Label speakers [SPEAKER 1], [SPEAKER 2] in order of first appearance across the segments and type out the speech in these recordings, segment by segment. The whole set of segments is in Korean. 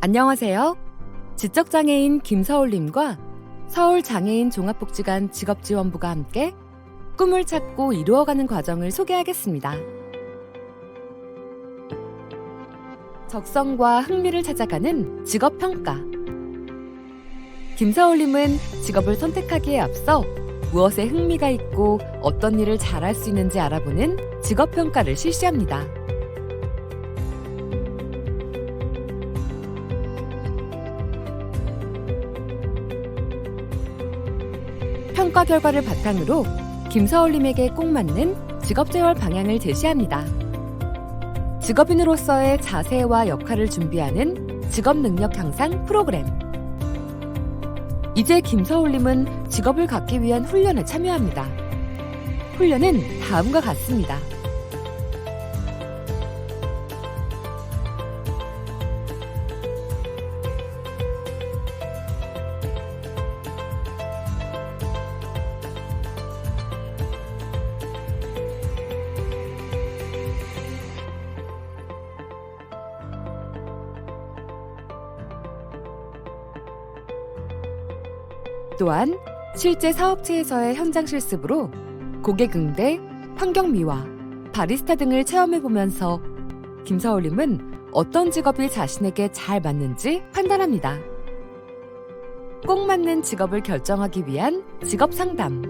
[SPEAKER 1] 안녕하세요. 지적장애인 김서울님과 서울장애인 종합복지관 직업지원부가 함께 꿈을 찾고 이루어가는 과정을 소개하겠습니다. 적성과 흥미를 찾아가는 직업평가. 김서울님은 직업을 선택하기에 앞서 무엇에 흥미가 있고 어떤 일을 잘할 수 있는지 알아보는 직업평가를 실시합니다. 평가 결과를 바탕으로 김서울님에게 꼭 맞는 직업 재활 방향을 제시합니다. 직업인으로서의 자세와 역할을 준비하는 직업 능력 향상 프로그램. 이제 김서울님은 직업을 갖기 위한 훈련에 참여합니다. 훈련은 다음과 같습니다. 또한 실제 사업체에서의 현장 실습으로 고객 응대, 환경 미화, 바리스타 등을 체험해 보면서 김서울님은 어떤 직업이 자신에게 잘 맞는지 판단합니다. 꼭 맞는 직업을 결정하기 위한 직업 상담.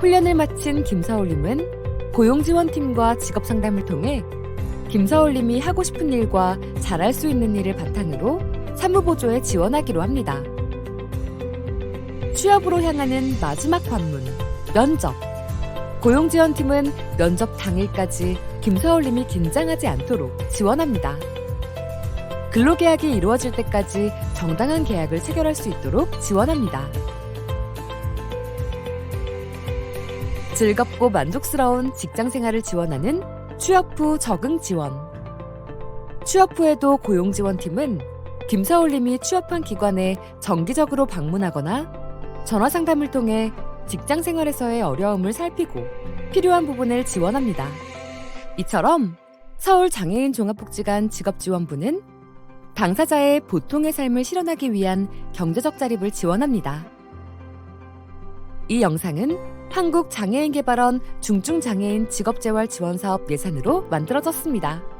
[SPEAKER 1] 훈련을 마친 김서울님은 고용지원팀과 직업 상담을 통해 김서울님이 하고 싶은 일과 잘할 수 있는 일을 바탕으로 사무보조에 지원하기로 합니다. 취업으로 향하는 마지막 관문, 면접. 고용지원팀은 면접 당일까지 김서울님이 긴장하지 않도록 지원합니다. 근로계약이 이루어질 때까지 정당한 계약을 체결할 수 있도록 지원합니다. 즐겁고 만족스러운 직장 생활을 지원하는 취업 후 적응 지원. 취업 후에도 고용 지원팀은 김서울님이 취업한 기관에 정기적으로 방문하거나 전화 상담을 통해 직장 생활에서의 어려움을 살피고 필요한 부분을 지원합니다. 이처럼 서울 장애인 종합복지관 직업지원부는 당사자의 보통의 삶을 실현하기 위한 경제적 자립을 지원합니다. 이 영상은 한국장애인개발원 중증장애인 직업재활 지원사업 예산으로 만들어졌습니다.